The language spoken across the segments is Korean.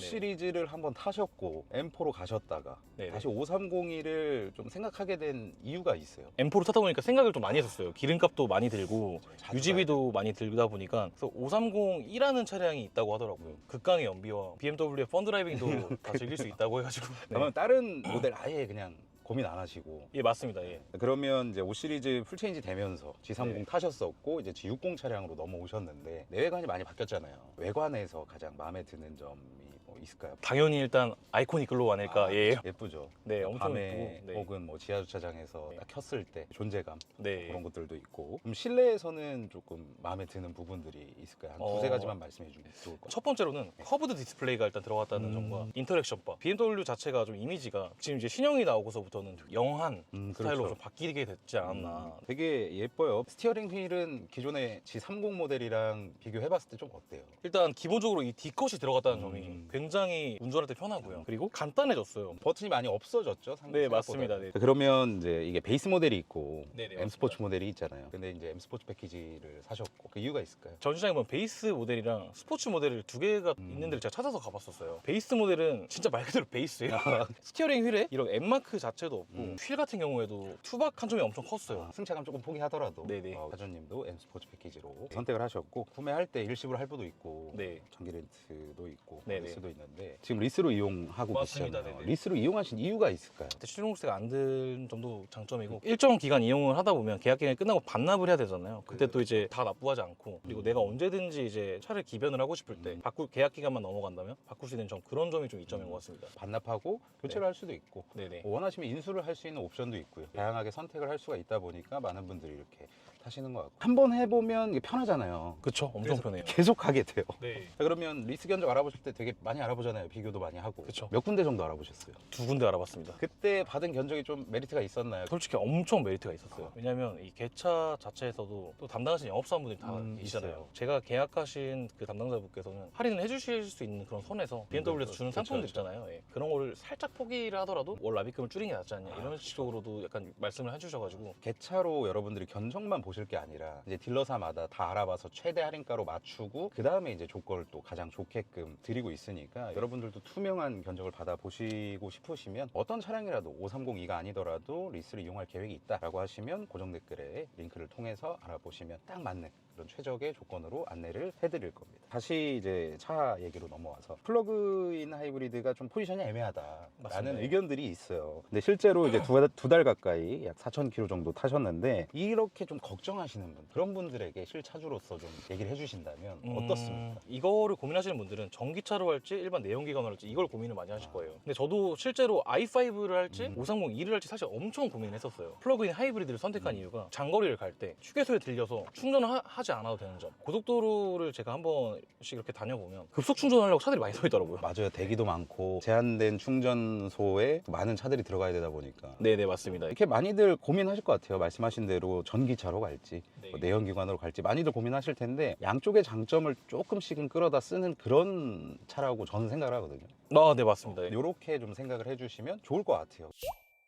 시리즈를 한번 타셨고 M4로 가셨다가 네네. 다시 530E를 좀 생각하게 된 이유가 있어요. M4로 타다 보니까 생각을 좀 많이 했었어요. 기름값도 많이 들고 자주 유지비도 많이 들다 보니까 그래서 530이라는 차량이 있다고 하더라고요. 극강의 연비와 BMW의 펀드라이빙도 다 즐길 수 있다고 해가지고. 네. 그러면 다른 모델 아예 그냥 고민 안 하시고 예 맞습니다. 예. 그러면 이제 5 시리즈 풀체인지 되면서 G30 네. 타셨었고 이제 G60 차량으로 넘어오셨는데 내외관이 많이 바뀌었잖아요. 외관에서 가장 마음에 드는 점이 뭐 있을까요? 당연히 일단 아이코닉 글로우 아닐까. 아, 예. 예쁘죠. 네, 엄청 밤에 예쁘고. 네. 혹은 뭐 지하 주차장에서 네. 딱 켰을 때 존재감 네. 그런 것들도 있고 그럼 실내에서는 조금 마음에 드는 부분들이 있을까요? 한 어. 두세 가지만 말씀해 주면 좋을 것 같아요. 첫 번째로는 커브드 디스플레이가 일단 들어갔다는 음. 점과 인터랙션 바. BMW 자체가 좀 이미지가 지금 이제 신형이 나오고서부터는 좀 영한 음, 스타일로 그렇죠. 좀 바뀌게 됐지 않았나. 음, 되게 예뻐요. 스티어링 휠은 기존의 G30 모델이랑 비교해봤을 때 좀 어때요? 일단 기본적으로 이 D컷이 들어갔다는 음. 점이 굉장히 운전할 때 편하고요. 그리고 간단해졌어요. 버튼이 많이 없어졌죠? 상- 네. 맞습니다. 네. 그러면 이제 이게 베이스 모델이 있고 네네, M 스포츠 모델이 있잖아요. 근데 이제 M 스포츠 패키지를 사셨고 그 이유가 있을까요? 전시장에 보면 베이스 모델이랑 스포츠 모델을 두 개가 음. 있는 데를 제가 찾아서 가봤었어요. 베이스 모델은 진짜 말 그대로 베이스예요. 스티어링 휠에 이런 M마크 자체도 없고 음. 휠 같은 경우에도 투박 한 점이 엄청 컸어요. 아, 승차감 조금 포기하더라도 네네. 어, 사장님도 M 스포츠 패키지로 선택을 하셨고 구매할 때 일시불 할부도 있고 네. 장기 렌트도 있고 네네. 있는데 지금 리스로 이용하고 맞습니다. 계시잖아요. 네네. 리스로 이용하신 이유가 있을까요? 그때 실용세가 안 든 점도 장점이고 일정 기간 이용을 하다 보면 계약 기간이 끝나고 반납을 해야 되잖아요. 그때 또 이제 다 납부하지 않고 그리고 내가 언제든지 이제 차를 기변을 하고 싶을 때 음. 바꿀 계약 기간만 넘어간다면 바꿀 수 있는 점 그런 점이 좀 이점인 것 같습니다. 반납하고 교체를 네. 할 수도 있고 네네. 원하시면 인수를 할 수 있는 옵션도 있고요. 다양하게 선택을 할 수가 있다 보니까 많은 분들이 이렇게 타시는 것 같고 한 번 해보면 이게 편하잖아요. 그쵸 엄청 편해요. 계속 가게 돼요. 네. 자, 그러면 리스 견적 알아보실 때 되게 많이 알아보잖아요. 비교도 많이 하고. 그쵸. 몇 군데 정도 알아보셨어요? 두 군데 알아봤습니다. 그 때 받은 견적이 좀 메리트가 있었나요? 솔직히 엄청 메리트가 있었어요. 왜냐면 이 개차 자체에서도 또 담당하신 영업사원분들이 다 음, 계시잖아요. 있어요. 제가 계약하신 그 담당자분께서는 할인을 해주실 수 있는 그런 선에서 BMW에서 주는 그렇죠, 상품들 그렇죠. 있잖아요. 예. 그런 거를 살짝 포기를 하더라도 월 납입금을 줄이는 게 낫지 않냐 이런 아, 식으로도 약간 말씀을 해주셔가지고 개차로 여러분들이 견적만 보실 게 아니라 이제 딜러사마다 다 알아봐서 최대 할인가로 맞추고 그 다음에 이제 조건을 또 가장 좋게끔 드리고 있으니까 여러분들도 투명한 견적을 받아 보시고 싶으시면 어떤 차량이 라도 530이가 아니더라도 리스를 이용할 계획이 있다라고 하시면 고정 댓글에 링크를 통해서 알아보시면 딱 맞는 그런 최적의 조건으로 안내를 해드릴 겁니다. 다시 이제 차 얘기로 넘어와서 플러그인 하이브리드가 좀 포지션이 애매하다라는 맞습니다. 의견들이 있어요. 근데 실제로 이제 두 달 가까이 약 4,000km 정도 타셨는데 이렇게 좀 걱정하시는 분 그런 분들에게 실차주로서 좀 얘기를 해주신다면 음, 어떻습니까? 이거를 고민하시는 분들은 전기차로 할지 일반 내연기관으로 할지 이걸 고민을 많이 하실 아. 거예요. 근데 저도 실제로 i5를 할지 음. 530e를 할지 사실 엄청 고민을 했었어요. 플러그인 하이브리드를 선택한 음. 이유가 장거리를 갈 때 휴게소에 들려서 충전을 하, 하지 않아도 되는 점. 고속도로를 제가 한 번씩 이렇게 다녀보면 급속 충전하려고 차들이 많이 서 있더라고요. 맞아요. 대기도 많고 제한된 충전소에 많은 차들이 들어가야 되다 보니까 네네 맞습니다. 이렇게 많이들 고민하실 것 같아요. 말씀하신 대로 전기차로 갈지 네. 뭐 내연기관으로 갈지 많이들 고민하실 텐데 양쪽의 장점을 조금씩은 끌어다 쓰는 그런 차라고 저는 생각을 하거든요. 아, 네 맞습니다. 이렇게 좀 생각을 해주시면 좋을 것 같아요.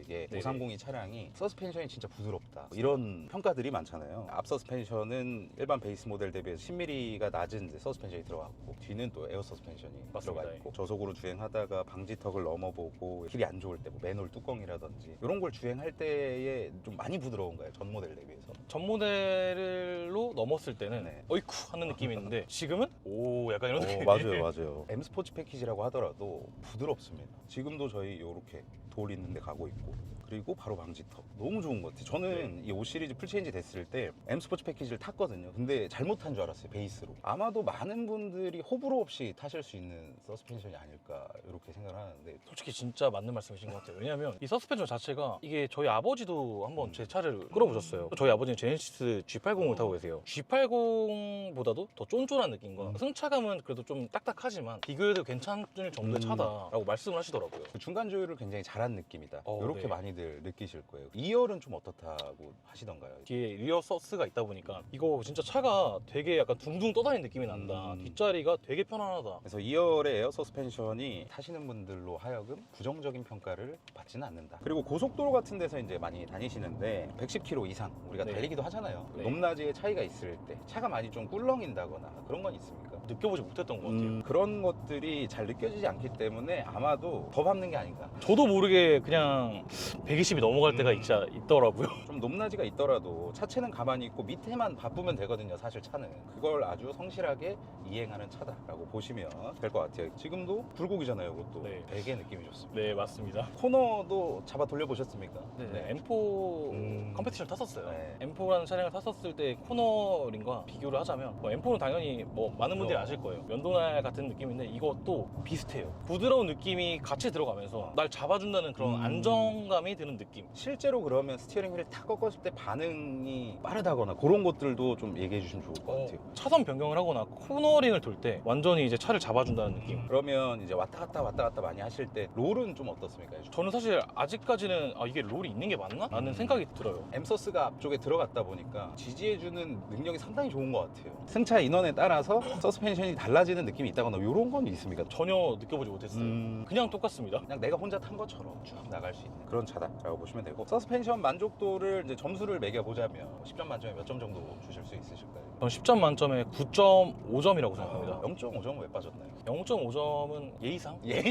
이게 네네. 530이 차량이 서스펜션이 진짜 부드럽다 이런 평가들이 많잖아요 앞 서스펜션은 일반 베이스 모델 대비해서 10mm가 낮은 서스펜션이 들어갔고 뒤는 또 에어 서스펜션이 맞습니다. 들어가 있고 저속으로 주행하다가 방지턱을 넘어보고 길이 안 좋을 때 뭐 맨홀 뚜껑이라든지 이런 걸 주행할 때에 좀 많이 부드러운 거예요 전 모델 대비해서 전 모델로 넘었을 때는 네. 어이쿠 하는 느낌이 있는데 지금은 오 약간 이런 느낌이 어, 맞아요, 맞아요. M 스포츠 패키지라고 하더라도 부드럽습니다. 지금도 저희 이렇게 돌 있는데 가고 있고 그리고 바로 방지턱 너무 좋은 것 같아요. 저는 이 5 시리즈 풀체인지 됐을 때 M 스포츠 패키지를 탔거든요. 근데 잘못 탄 줄 알았어요, 베이스로. 아마도 많은 분들이 호불호 없이 타실 수 있는 서스펜션이 아닐까 이렇게 생각을 하는데 솔직히 진짜 맞는 말씀이신 것 같아요. 왜냐하면 이 서스펜션 자체가 이게 저희 아버지도 한번 음. 제 차를 끌어보셨어요. 저희 아버지는 제네시스 G80을 타고 계세요. G80보다도 더 쫀쫀한 느낌과 음. 승차감은 그래도 좀 딱딱하지만 비교해도 괜찮을 정도의 음. 차다라고 말씀을 하시더라고요. 그 중간 조율을 굉장히 잘 잘한 느낌이다. 어, 이렇게 네. 많이들 느끼실 거예요. 2열은 좀 어떻다고 하시던가요? 뒤에 리어 서스가 있다 보니까 이거 진짜 차가 되게 약간 둥둥 떠다니는 느낌이 난다. 음. 뒷자리가 되게 편안하다. 그래서 2열의 에어 서스펜션이 타시는 분들로 하여금 부정적인 평가를 받지는 않는다. 그리고 고속도로 같은 데서 이제 많이 다니시는데 110km 이상 우리가 네. 달리기도 하잖아요. 네. 높낮이의 차이가 있을 때 차가 많이 좀 꿀렁인다거나 그런 건 있습니까? 느껴보지 못했던 것 같아요. 음, 그런 것들이 잘 느껴지지 않기 때문에 아마도 더 밟는 게 아닌가. 저도 모르게 그냥 120이 넘어갈 때가 음. 진짜 있더라고요. 좀 높낮이가 있더라도 차체는 가만히 있고 밑에만 바쁘면 되거든요. 사실 차는 그걸 아주 성실하게 이행하는 차다라고 보시면 될 것 같아요. 지금도 불고기잖아요. 이것도 네. 되게 느낌이 좋습니다. 네, 맞습니다. 코너도 잡아 돌려보셨습니까? 네, M4 음. 컴페티션 탔었어요. 네. M4라는 차량을 탔었을 때 코너링과 비교를 하자면 뭐 M4는 당연히 뭐 많은 분들이 그럼. 아실 거예요. 면도날 같은 느낌인데 이것도 비슷해요. 부드러운 느낌이 같이 들어가면서 날 잡아준다는 그런 음. 안정감이 드는 느낌. 실제로 그러면 스티어링 휠을 탁 꺾었을 때 반응이 빠르다거나 그런 것들도 좀 얘기해 주시면 좋을 것 같아요. 차선 변경을 하거나 코너링을 돌 때 완전히 이제 차를 잡아준다는 느낌. 그러면 이제 왔다 갔다 왔다 갔다 많이 하실 때 롤은 좀 어떻습니까? 저는 사실 아직까지는 아 이게 롤이 있는 게 맞나? 라는 음. 생각이 들어요. 엠서스가 앞쪽에 들어갔다 보니까 지지해주는 능력이 상당히 좋은 것 같아요. 승차 인원에 따라서 서스펜션이 달라지는 느낌이 있다거나 이런 건 있습니까? 전혀 느껴보지 못했어요. 음, 그냥 똑같습니다. 그냥 내가 혼자 탄 것처럼 쭉 나갈 수 있는 그런 차다 라고 보시면 되고 서스펜션 만족도를 이제 점수를 매겨보자면 10점 만점에 몇 점 정도 주실 수 있으실까요? 저는 10점 만점에 9.5점이라고 생각합니다. 0.5점 왜 빠졌나요? 0.5점은 예의상? 예.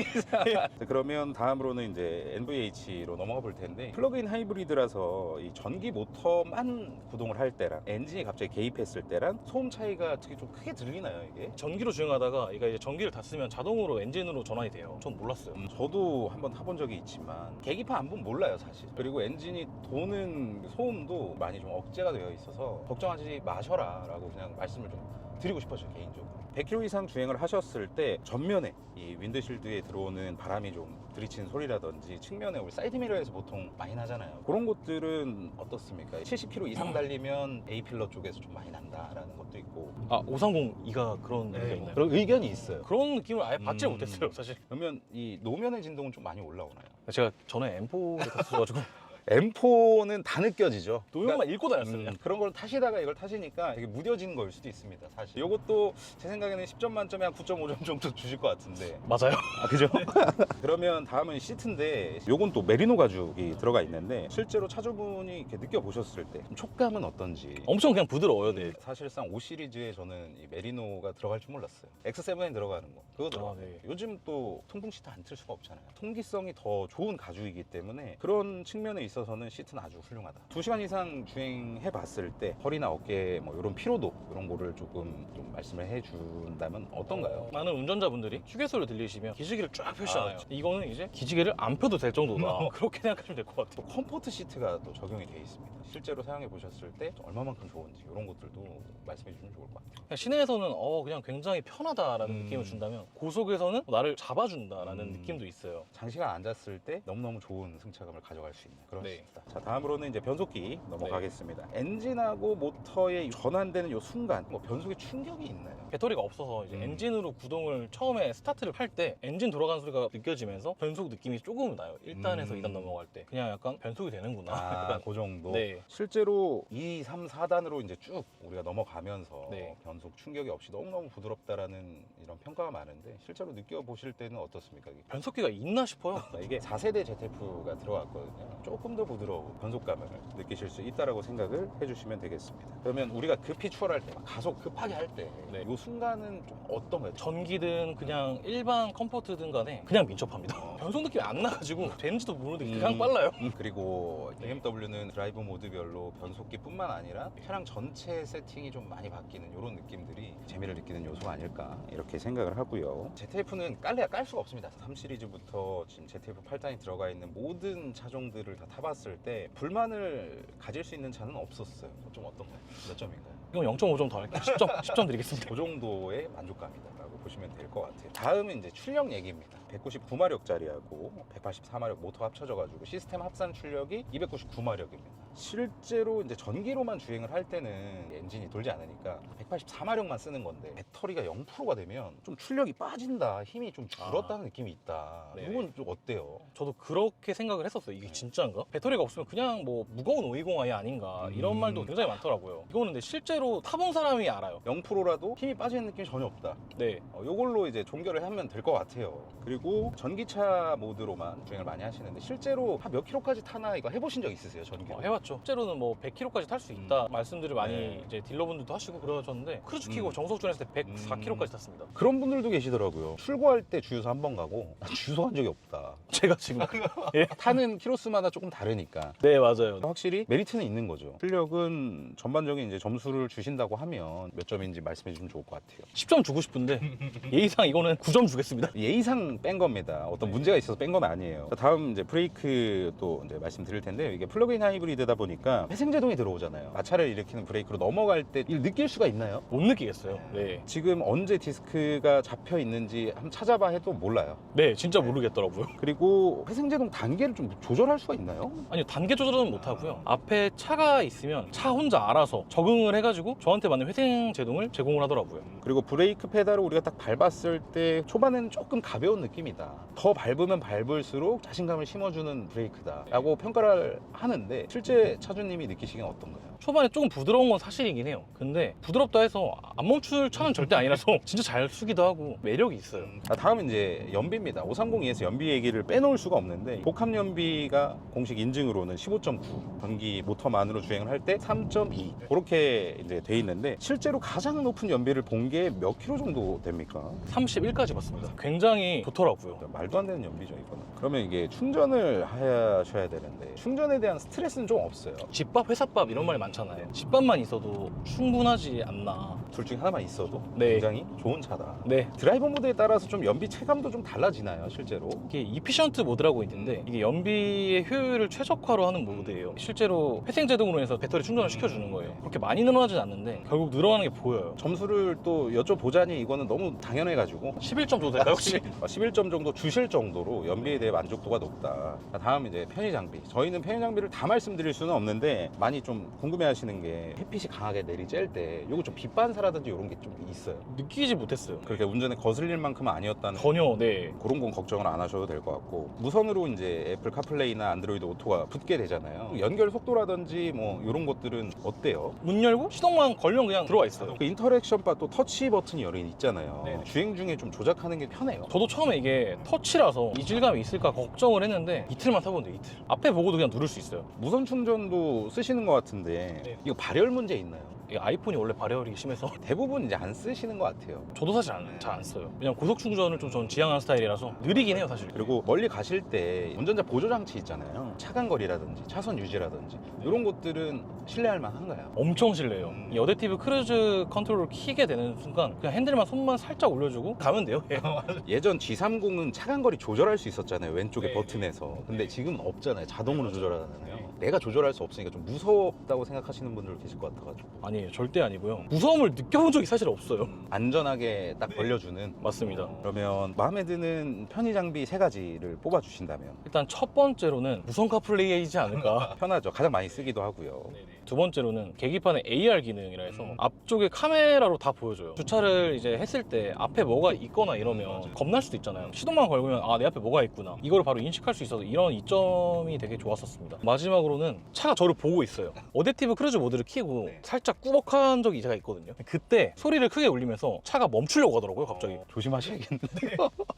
그러면 다음으로는 이제 NVH로 넘어가 볼 텐데 플러그인 하이브리드라서 이 전기 모터만 구동을 할 때랑 엔진이 갑자기 개입했을 때랑 소음 차이가 되게 좀 크게 들리나요 이게? 전기로 주행하다가 얘가 이제 전기를 다 쓰면 자동으로 엔진으로 전환이 돼요. 전 몰랐어요. 음, 저도 한번 타본 적이 있지만 계기판 안 보면 몰라 요 사실 그리고 엔진이 도는 소음도 많이 좀 억제가 되어 있어서 걱정하지 마셔라 라고 그냥 말씀을 좀 드리고 싶었어요 개인적으로 100km 이상 주행을 하셨을 때 전면에 이 윈드실드에 들어오는 바람이 좀 들이치는 소리라든지 측면에 우리 사이드미러에서 보통 많이 나잖아요 그런 것들은 어떻습니까? 70km 이상 달리면 A필러 쪽에서 좀 많이 난다라는 것도 있고 아, 530E가 그런 얘기가 있나요? 그런 의견이 있어요 그런 느낌을 아예 받지 음. 못했어요, 사실. 그러면 이 노면의 진동은 좀 많이 올라오나요? 제가 전에 M4를 탔어가지고 M4는 다 느껴지죠. 노용만 읽고 다녔어요. 음. 그런 걸 타시다가 이걸 타시니까 되게 무뎌진 걸 수도 있습니다, 사실. 이것도 제 생각에는 10점 만점에 한 9.5점 정도 주실 것 같은데. 맞아요. 아, 그죠? 그러면 다음은 시트인데, 요건 또 메리노 가죽이 들어가 있는데, 실제로 차주분이 이렇게 느껴보셨을 때 촉감은 어떤지. 엄청 그냥 부드러워요, 네. 사실상 5 시리즈에 저는 이 메리노가 들어갈 줄 몰랐어요. X7에 들어가는 거. 그거 들어가. 아, 네. 요즘 또 통풍 시트 안 틀 수가 없잖아요. 통기성이 더 좋은 가죽이기 때문에 그런 측면에 있어서는 시트는 아주 훌륭하다. 2시간 이상 주행해 봤을 때 허리나 어깨 뭐 이런 피로도 이런 거를 조금 좀 말씀을 해 준다면 어떤가요? 많은 운전자분들이 휴게소를 들리시면 기지개를 쫙 펴시잖아요. 아, 이거는 이제 기지개를 안 펴도 될 정도다. 그렇게 생각하시면 될 것 같아요. 또 컴포트 시트가 또 적용이 돼 있습니다. 실제로 사용해 보셨을 때 얼마만큼 좋은지 이런 것들도 말씀해 주시면 좋을 것 같아요. 시내에서는 어 그냥 굉장히 편하다라는 음. 느낌을 준다면 고속에서는 나를 잡아준다라는 음. 느낌도 있어요. 장시간 앉았을 때 너무너무 좋은 승차감을 가져갈 수 있는 그런 네. 시트다. 자, 다음으로는 이제 변속기 넘어가겠습니다. 엔진하고 모터의 전환되는 이 순간 뭐 변속에 충격이 있나요? 배터리가 없어서 이제 음. 엔진으로 구동을 처음에 스타트를 할 때 엔진 돌아가는 소리가 느껴지면서 변속 느낌이 조금 나요. 1단에서 음. 2단 넘어갈 때 그냥 약간 변속이 되는구나. 아, 그 정도. 네. 실제로 2, 3, 4단으로 이제 쭉 우리가 넘어가면서 네. 변속 충격이 없이 너무너무 부드럽다라는 이런 평가가 많은데 실제로 느껴보실 때는 어떻습니까? 변속기가 있나 싶어요. 이게 4세대 ZF가 들어갔거든요. 조금 더 부드러운 변속감을 느끼실 수 있다라고 생각을 해주시면 되겠습니다. 그러면 우리가 급히 추월할 때, 막 가속 급하게 할 때, 네. 이 순간은 좀 어떤가요? 전기든 그냥 일반 컴포트든 간에 그냥 민첩합니다. 변속 느낌이 안 나가지고 되는지도 모르는데 그냥 음. 빨라요. 음, 그리고 BMW는 드라이브 모드별로 변속기뿐만 아니라 차량 전체 세팅이 좀 많이 바뀌는 이런 느낌들이 재미를 느끼는 요소가 아닐까 이렇게 생각을 하고요. ZF는 깔래야 깔 수가 없습니다. 3 시리즈부터 지금 ZF 8단이 들어가 있는 모든 차종들을 다 타봤을 때 불만을 가질 수 있는 차는 없었어요. 좀 어떤가요? 몇 점인가요? 이건 0.5점 더 할게요. 10점, 10점 드리겠습니다. 그 정도의 만족감이다라고 보시면 될 것 같아요. 다음은 이제 출력 얘기입니다. 199마력짜리하고 184마력 모터 합쳐져 가지고 시스템 합산 출력이 299마력입니다. 실제로 이제 전기로만 주행을 할 때는 엔진이 돌지 않으니까 184마력만 쓰는 건데 배터리가 0%가 되면 좀 출력이 빠진다, 힘이 좀 줄었다는 느낌이 있다. 네네. 이건 좀 어때요? 저도 그렇게 생각을 했었어요. 이게 진짜인가? 배터리가 없으면 그냥 뭐 무거운 520i 아닌가 이런 음. 말도 굉장히 많더라고요. 이거는 근데 실제로 타본 사람이 알아요. 0%라도 힘이 빠지는 느낌이 전혀 없다. 네. 어, 요걸로 이제 종결을 하면 될 것 같아요. 그리고 전기차 모드로만 주행을 많이 하시는데 실제로 한 몇 킬로까지 타나 이거 해보신 적 있으세요? 전기? 어, 해봤죠. 실제로는 뭐 100km까지 탈 수 있다 말씀들을 많이 네. 이제 딜러분들도 하시고 그러셨는데 크루즈 키고 음. 정속 주행했을 때 104km까지 탔습니다. 그런 분들도 계시더라고요. 출고할 때 주유소 한 번 가고 난 주유소 간 적이 없다. 제가 지금 타는 키로수마다 조금 다르니까. 네 맞아요. 확실히 메리트는 있는 거죠. 출력은 전반적인 이제 점수를 주신다고 하면 몇 점인지 말씀해 주면 좋을 것 같아요. 10점 주고 싶은데 예의상 이거는 9점 주겠습니다. 예의상 뺀 겁니다. 어떤 네. 문제가 있어서 뺀 건 아니에요. 자, 다음 이제 브레이크 또 이제 말씀드릴 텐데 이게 플러그인 하이브리드다 보니까 회생제동이 들어오잖아요. 마찰을 일으키는 브레이크로 넘어갈 때 이걸 느낄 수가 있나요? 못 느끼겠어요. 네. 지금 언제 디스크가 잡혀 있는지 한번 찾아봐 해도 몰라요. 네, 진짜 모르겠더라고요. 그리고 회생제동 단계를 좀 조절할 수가 있나요? 아니요, 단계 조절은 못 하고요. 앞에 차가 있으면 차 혼자 알아서 적응을 해가지고 저한테 맞는 회생 제동을 제공을 하더라고요. 그리고 브레이크 페달을 우리가 딱 밟았을 때 초반에는 조금 가벼운 느낌 이다. 더 밟으면 밟을수록 자신감을 심어주는 브레이크다 라고 평가를 하는데 실제 차주님이 느끼시기엔 어떤가요? 초반에 조금 부드러운 건 사실이긴 해요. 근데 부드럽다 해서 안 멈출 차는 절대 아니라서 진짜 잘 쓰기도 하고 매력이 있어요. 아, 다음은 이제 연비입니다. 530e에서 연비 얘기를 빼놓을 수가 없는데 복합 연비가 공식 인증으로는 15.9, 전기 모터만으로 주행을 할 때 3.2 그렇게 이제 돼 있는데 실제로 가장 높은 연비를 본 게 몇 킬로 정도 됩니까? 31까지 봤습니다. 굉장히 좋더라고요. 말도 안 되는 연비죠 이거는. 그러면 이게 충전을 하셔야 되는데 충전에 대한 스트레스는 좀 없어요. 집밥, 회사밥 이런 말이 많잖아요. 집밥만 있어도 충분하지 않나. 둘 중에 하나만 있어도 네. 굉장히 좋은 차다. 네. 드라이버 모드에 따라서 좀 연비 체감도 좀 달라지나요 실제로? 이게 이피션트 모드라고 있는데 이게 연비의 효율을 최적화로 하는 모드예요. 실제로 회생 제동으로 해서 배터리 충전을 시켜주는 거예요. 그렇게 많이 늘어나진 않는데 결국 늘어나는 게 보여요. 점수를 또 여쭤보자니 이거는 너무 당연해가지고 11점 정도 될까요 혹시? 11점 정도 주실 정도로 연비에 대해 만족도가 높다. 자, 다음 이제 편의 장비. 저희는 편의 장비를 다 말씀드릴 수는 없는데 많이 좀 궁금해하시는 게 햇빛이 강하게 내리쬐을 때 요거 좀 빛반사라든지 이런 게 좀 있어요. 느끼지 못했어요. 그렇게 운전에 거슬릴 만큼은 아니었다는 전혀 네. 그런 건 걱정을 안 하셔도 될 것 같고 무선으로 이제 애플 카플레이나 안드로이드 오토가 붙게 되잖아요. 연결 속도라든지 뭐 이런 것들은 어때요? 문 열고 시동만 걸면 그냥 들어와 있어요. 그 인터랙션 바 또 터치 버튼이 개 있잖아요. 네네. 주행 중에 좀 조작하는 게 편해요. 저도 처음에 이게 터치라서 이질감이 있을까 걱정을 했는데 이틀만 타보는데 이틀. 앞에 보고도 그냥 누를 수 있어요. 무선 충전도 쓰시는 것 같은데 네. 이거 발열 문제 있나요? 아이폰이 원래 발열이 심해서 대부분 이제 안 쓰시는 것 같아요. 저도 사실 잘 안 써요. 그냥 고속 충전을 좀 전 지향하는 스타일이라서 느리긴 해요 사실. 그리고 멀리 가실 때 운전자 보조 장치 있잖아요. 차간 거리라든지 차선 유지라든지 이런 것들은 신뢰할 만한가요? 엄청 실내요. 이 어댑티브 크루즈 컨트롤을 키게 되는 순간 그냥 핸들만 손만 살짝 올려주고 가면 돼요. 예. 예전 G30은 차간 거리 조절할 수 있었잖아요. 왼쪽에 네, 버튼에서. 근데 지금은 없잖아요. 자동으로 네, 조절하잖아요. 네. 내가 조절할 수 없으니까 좀 무섭다고 생각하시는 분들 계실 것 같아가지고 아니 에요. 절대 아니고요. 무서움을 느껴본 적이 사실 없어요. 안전하게 딱 벌려주는 맞습니다. 그러면 마음에 드는 편의 장비 세 가지를 뽑아 주신다면 일단 첫 번째로는 무선 카 플레이이지 않을까. 편하죠. 가장 많이 쓰기도 하고요. 두 번째로는 계기판에 AR 기능이라 해서 앞쪽에 카메라로 다 보여줘요. 주차를 이제 했을 때 앞에 뭐가 있거나 이러면 겁날 수도 있잖아요. 시동만 걸면 아 내 앞에 뭐가 있구나. 이걸 바로 인식할 수 있어서 이런 이점이 되게 좋았었습니다. 마지막으로는 차가 저를 보고 있어요. 어댑티브 크루즈 모드를 키고 살짝 꾸벅한 적이 제가 있거든요. 그때 소리를 크게 울리면서 차가 멈추려고 하더라고요, 갑자기. 조심하셔야겠는데.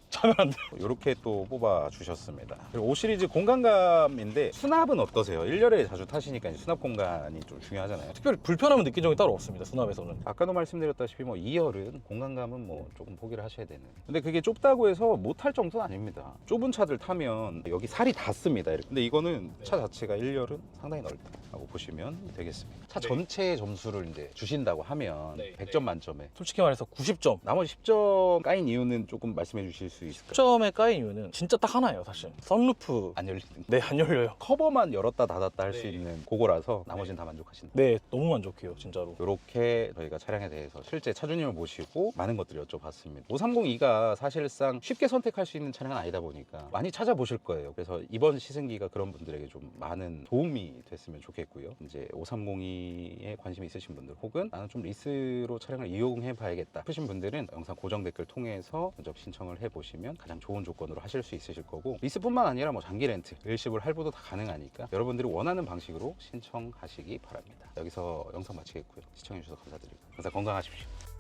차면 안 돼. 이렇게 또 뽑아 주셨습니다. 그리고 5 시리즈 공간감인데 수납은 어떠세요? 1열에 자주 타시니까 이제 수납 공간이 좀 중요하잖아요. 특별히 불편함을 느낀 적이 따로 없습니다, 수납에서는. 아까도 말씀드렸다시피 뭐 2열은 공간감은 뭐 조금 포기를 하셔야 되는. 근데 그게 좁다고 해서 못 탈 정도는 아닙니다. 좁은 차들 타면 여기 살이 닿습니다. 이렇게. 근데 이거는 차 자체가 1열은 상당히 넓다라고 보시면 되겠습니다. 차 네. 전체의 점수를 이걸 이제 주신다고 하면 네. 100점 만점에 솔직히 말해서 90점. 나머지 10점 까인 이유는 조금 말씀해 주실 수 있을까요? 10점에 까인 이유는 진짜 딱 하나예요, 사실. 선루프. 안 열리는 네, 안 열려요. 커버만 열었다 닫았다 할 수 네. 있는 그거라서 나머지는 다 만족하신다. 네, 너무 만족해요, 진짜로. 이렇게 저희가 차량에 대해서 실제 차주님을 모시고 많은 것들을 여쭤봤습니다. 5302가 사실상 쉽게 선택할 수 있는 차량은 아니다 보니까 많이 찾아보실 거예요. 그래서 이번 시승기가 그런 분들에게 좀 많은 도움이 됐으면 좋겠고요. 이제 5302에 관심 있으신 분들 혹은 나는 좀 리스로 차량을 이용해 봐야겠다 싶으신 분들은 영상 고정 댓글 통해서 면접 신청을 해 보시면 가장 좋은 조건으로 하실 수 있으실 거고 리스뿐만 아니라 뭐 장기 렌트, 일시불 할부도 다 가능하니까 여러분들이 원하는 방식으로 신청하시기 바랍니다. 여기서 영상 마치겠고요. 시청해 주셔서 감사드리고 항상 건강하십시오.